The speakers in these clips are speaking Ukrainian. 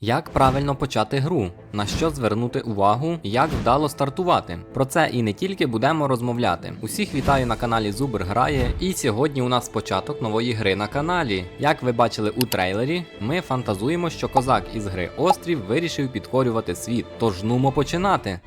Як правильно почати гру, на що звернути увагу, як вдало стартувати. Про це і не тільки будемо розмовляти. Усіх вітаю на каналі Зубр Грає, і сьогодні у нас початок нової гри на каналі. Як ви бачили у трейлері, ми фантазуємо, що козак із гри Острів вирішив підкорювати світ. Тож нумо починати.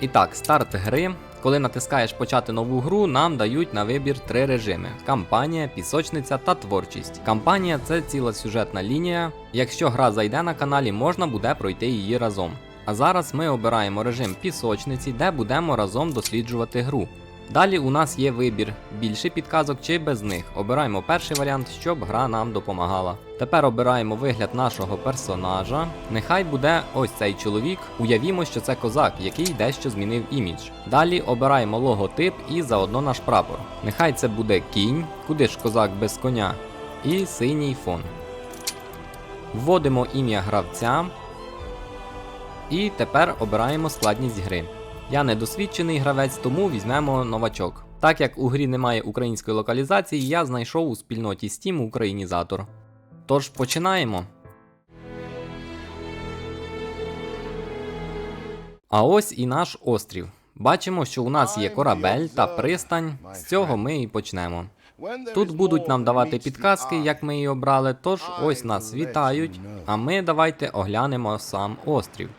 І так, старт гри. Коли натискаєш почати нову гру, нам дають на вибір три режими: кампанія, пісочниця та творчість. Кампанія це ціла сюжетна лінія. Якщо гра зайде на каналі, можна буде пройти її разом. А зараз ми обираємо режим пісочниці, де будемо разом досліджувати гру. Далі у нас є вибір більше підказок чи без них. Обираємо перший варіант, щоб гра нам допомагала. Тепер обираємо вигляд нашого персонажа. Нехай буде ось цей чоловік. Уявімо, що це козак, який дещо змінив імідж. Далі обираємо логотип і заодно наш прапор. Нехай це буде кінь, куди ж козак без коня, і синій фон. Вводимо ім'я гравця. І тепер обираємо складність гри. Я недосвідчений гравець, тому візьмемо новачок. Так як у грі немає української локалізації, я знайшов у спільноті Steam українізатор. Тож починаємо. А ось і наш острів. Бачимо, що у нас є корабель та пристань. З цього ми і почнемо. Тут будуть нам давати підказки, як ми її обрали. Тож ось нас вітають. А ми давайте оглянемо сам острів.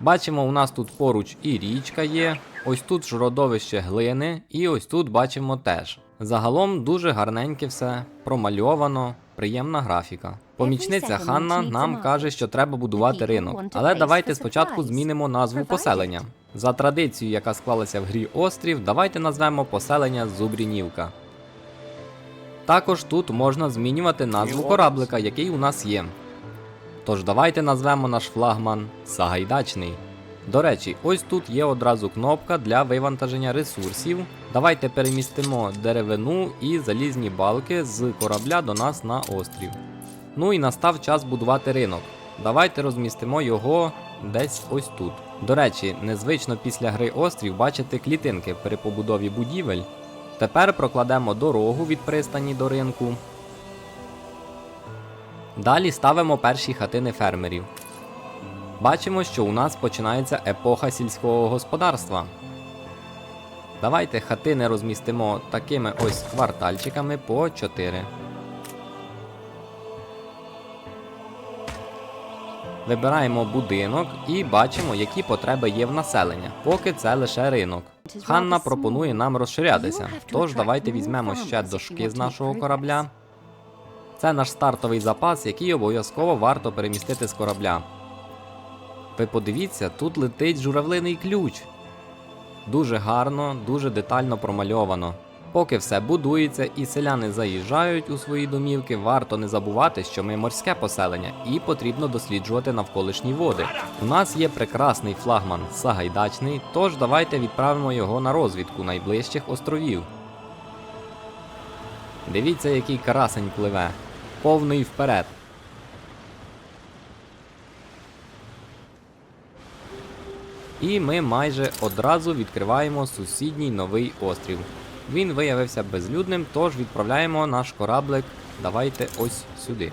Бачимо, у нас тут поруч і річка є, ось тут ж родовище глини, і ось тут бачимо теж. Загалом дуже гарненьке все, промальовано, приємна графіка. Помічниця Ханна нам каже, що треба будувати ринок, але давайте спочатку змінимо назву поселення. За традицією, яка склалася в грі Острів, давайте назвемо поселення Зубрінівка. Також тут можна змінювати назву кораблика, який у нас є. Тож давайте назвемо наш флагман Сагайдачний. До речі, ось тут є одразу кнопка для вивантаження ресурсів. Давайте перемістимо деревину і залізні балки з корабля до нас на острів. Ну і настав час будувати ринок. Давайте розмістимо його десь ось тут. До речі, незвично після гри острів бачити клітинки при побудові будівель. Тепер прокладемо дорогу від пристані до ринку. Далі ставимо перші хатини фермерів. Бачимо, що у нас починається епоха сільського господарства. Давайте хатини розмістимо такими ось квартальчиками по 4. Вибираємо будинок і бачимо, які потреби є в населення, поки це лише ринок. Ханна пропонує нам розширятися, тож давайте візьмемо ще дошки з нашого корабля. Це наш стартовий запас, який обов'язково варто перемістити з корабля. Ви подивіться, тут летить журавлиний ключ. Дуже гарно, дуже детально промальовано. Поки все будується і селяни заїжджають у свої домівки, варто не забувати, що ми морське поселення і потрібно досліджувати навколишні води. У нас є прекрасний флагман Сагайдачний, тож давайте відправимо його на розвідку найближчих островів. Дивіться, який красень пливе. Повний вперед. І ми майже одразу відкриваємо сусідній новий острів. Він виявився безлюдним, тож відправляємо наш кораблик. Давайте ось сюди.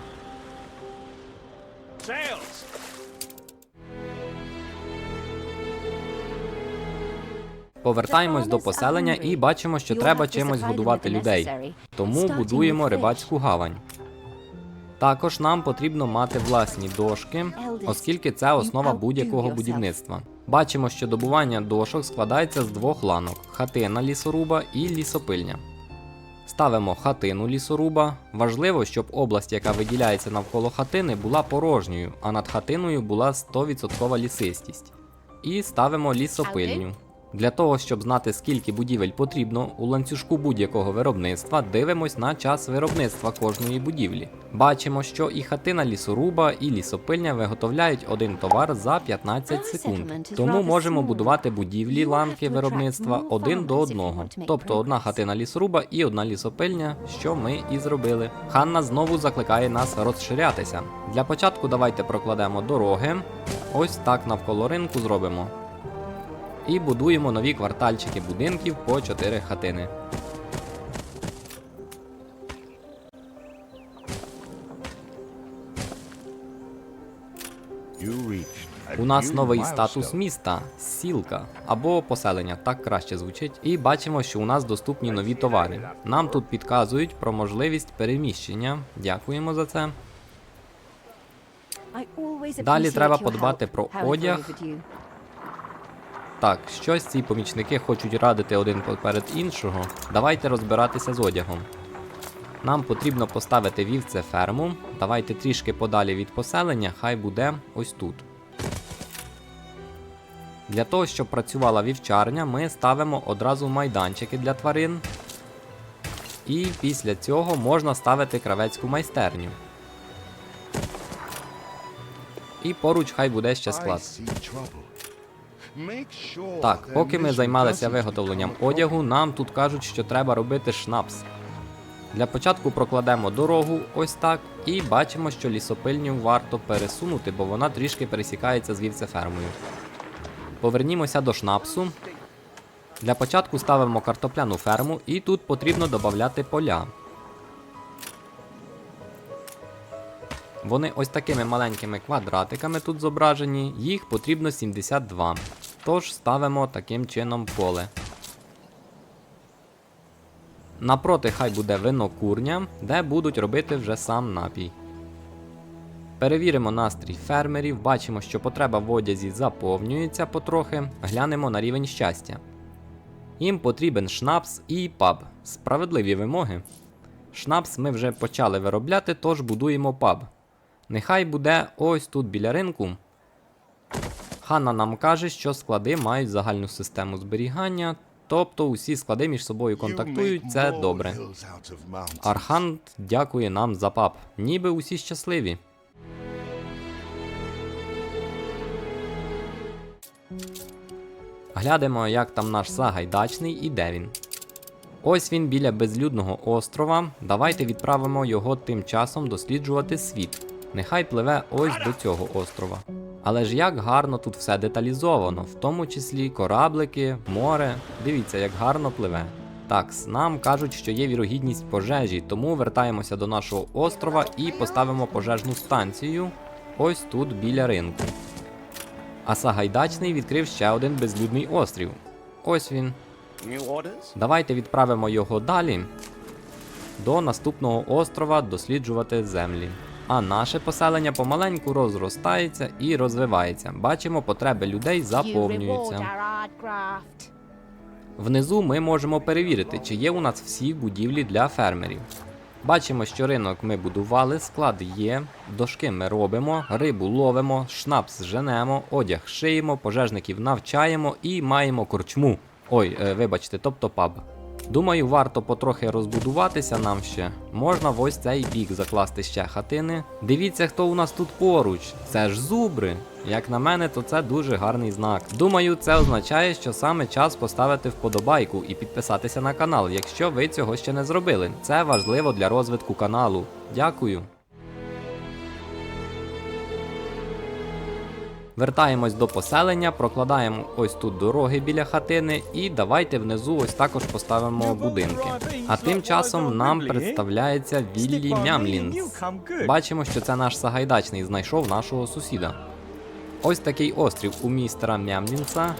Повертаємось до поселення і бачимо, що треба чимось годувати людей. Тому будуємо рибацьку гавань. Також нам потрібно мати власні дошки, оскільки це основа будь-якого будівництва. Бачимо, що добування дошок складається з двох ланок: хатина лісоруба і лісопильня. Ставимо хатину лісоруба. Важливо, щоб область, яка виділяється навколо хатини, була порожньою, а над хатиною була 100% лісистість. І ставимо лісопильню. Для того, щоб знати, скільки будівель потрібно, у ланцюжку будь-якого виробництва дивимось на час виробництва кожної будівлі. Бачимо, що і хатина лісоруба, і лісопильня виготовляють один товар за 15 секунд. Тому можемо будувати будівлі ланки виробництва один до одного. Тобто одна хатина лісоруба і одна лісопильня, що ми і зробили. Ханна знову закликає нас розширятися. Для початку давайте прокладемо дороги. Ось так навколо ринку зробимо і будуємо нові квартальчики будинків по 4 хатини. У нас новий статус міста сілка або поселення, так краще звучить. І бачимо, що у нас доступні нові товари. Нам тут підказують про можливість переміщення. Дякуємо за це. Далі треба подбати про одяг, так, щось ці помічники хочуть радити один поперед іншого. Давайте розбиратися з одягом. Нам потрібно поставити вівце ферму. Давайте трішки подалі від поселення, хай буде ось тут. Для того, щоб працювала вівчарня, ми ставимо одразу майданчики для тварин. І після цього можна ставити кравецьку майстерню. І поруч хай буде ще склад. Так, поки ми займалися виготовленням одягу, нам тут кажуть, що треба робити шнапс. Для початку прокладемо дорогу ось так, і бачимо, що лісопильню варто пересунути, бо вона трішки пересікається з вівцефермою. Повернімося до шнапсу. Для початку ставимо картопляну ферму, і тут потрібно додати поля. Вони ось такими маленькими квадратиками тут зображені, їх потрібно 72. Тож ставимо таким чином поле. Напроти хай буде винокурня, де будуть робити вже сам напій. Перевіримо настрій фермерів, бачимо, що потреба в одязі заповнюється потрохи, глянемо на рівень щастя. Їм потрібен шнапс і паб. Справедливі вимоги. Шнапс ми вже почали виробляти, тож будуємо паб. Нехай буде ось тут біля ринку. Ханна нам каже, що склади мають загальну систему зберігання, тобто усі склади між собою контактують, це добре. Архант дякує нам за паб. Ніби усі щасливі. Глядимо, як там наш Сагайдачний і де він. Ось він біля безлюдного острова. Давайте відправимо його тим часом досліджувати світ. Нехай пливе ось до цього острова. Але ж як гарно тут все деталізовано, в тому числі кораблики, море. Дивіться, як гарно пливе. Так, нам кажуть, що є вірогідність пожежі, тому вертаємося до нашого острова і поставимо пожежну станцію ось тут біля ринку. А Сагайдачний відкрив ще один безлюдний острів. Ось він. Давайте відправимо його далі до наступного острова досліджувати землі. А наше поселення помаленьку розростається і розвивається. Бачимо, потреби людей заповнюються. Внизу ми можемо перевірити, чи є у нас всі будівлі для фермерів. Бачимо, що ринок ми будували, склад є, дошки ми робимо, рибу ловимо, шнапс женемо, одяг шиємо, пожежників навчаємо і маємо корчму. Ой, е, вибачте, тобто паб. Думаю, варто потрохи розбудуватися нам ще. Можна в ось цей бік закласти ще хатини. Дивіться, хто у нас тут поруч. Це ж зубри. Як на мене, то це дуже гарний знак. Думаю, це означає, що саме час поставити вподобайку і підписатися на канал, якщо ви цього ще не зробили. Це важливо для розвитку каналу. Дякую. Вертаємось до поселення, прокладаємо ось тут дороги біля хатини, і давайте внизу ось також поставимо будинки. А тим часом нам представляється Віллі Мямлінс. Бачимо, що це наш Сагайдачний знайшов нашого сусіда. Ось такий острів у містера Мямлінса.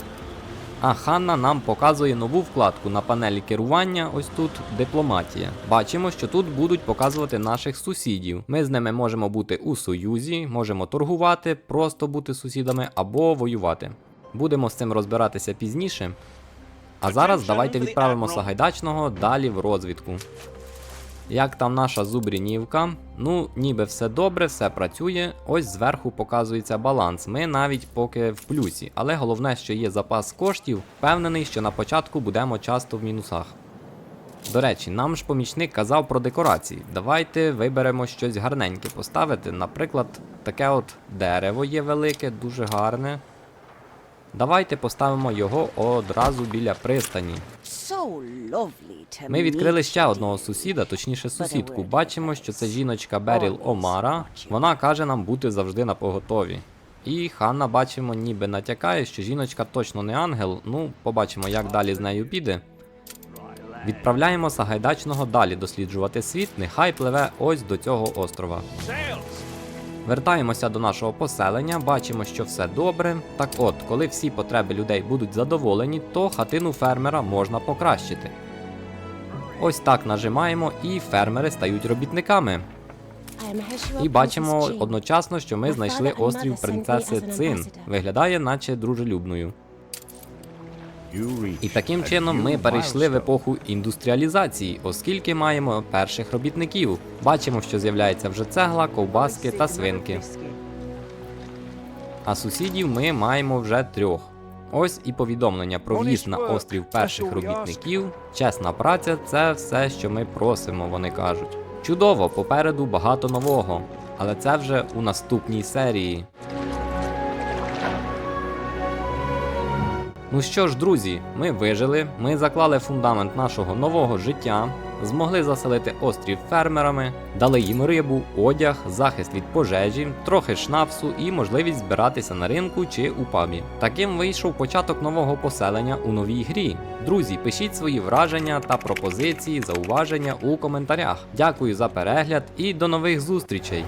А Ханна нам показує нову вкладку на панелі керування. Ось тут дипломатія. Бачимо, що тут будуть показувати наших сусідів. Ми з ними можемо бути у союзі, можемо торгувати, просто бути сусідами або воювати. Будемо з цим розбиратися пізніше. А зараз давайте відправимо Сагайдачного далі в розвідку. Як там наша зубрінівка? Ну, ніби все добре, все працює. Ось зверху показується баланс. Ми навіть поки в плюсі, але головне, що є запас коштів, впевнений, що на початку будемо часто в мінусах. До речі, нам ж помічник казав про декорації. Давайте виберемо щось гарненьке поставити. Наприклад, таке от дерево є велике, дуже гарне. Давайте поставимо його одразу біля пристані. Ми відкрили ще одного сусіда, точніше сусідку. Бачимо, що це жіночка Беріл Омара. Вона каже нам бути завжди на поготові. І Ханна, бачимо, ніби натякає, що жіночка точно не ангел. Ну, побачимо, як далі з нею піде. Відправляємо Сагайдачного далі досліджувати світ, нехай пливе ось до цього острова. Вертаємося до нашого поселення, бачимо, що все добре. Так от, коли всі потреби людей будуть задоволені, то хатину фермера можна покращити. Ось так нажимаємо, і фермери стають робітниками. І бачимо одночасно, що ми знайшли острів принцеси Цин. Виглядає, наче дружелюбною. І таким чином ми перейшли в епоху індустріалізації, оскільки маємо перших робітників. Бачимо, що з'являється вже цегла, ковбаски та свинки. А сусідів ми маємо вже трьох. Ось і повідомлення про в'їзд на острів перших робітників. Чесна праця це все, що ми просимо, вони кажуть. Чудово, попереду багато нового, але це вже у наступній серії. Ну що ж, друзі, ми вижили, ми заклали фундамент нашого нового життя, змогли заселити острів фермерами, дали їм рибу, одяг, захист від пожежі, трохи шнапсу і можливість збиратися на ринку чи у пабі. Таким вийшов початок нового поселення у новій грі. Друзі, пишіть свої враження та пропозиції, зауваження у коментарях. Дякую за перегляд і до нових зустрічей!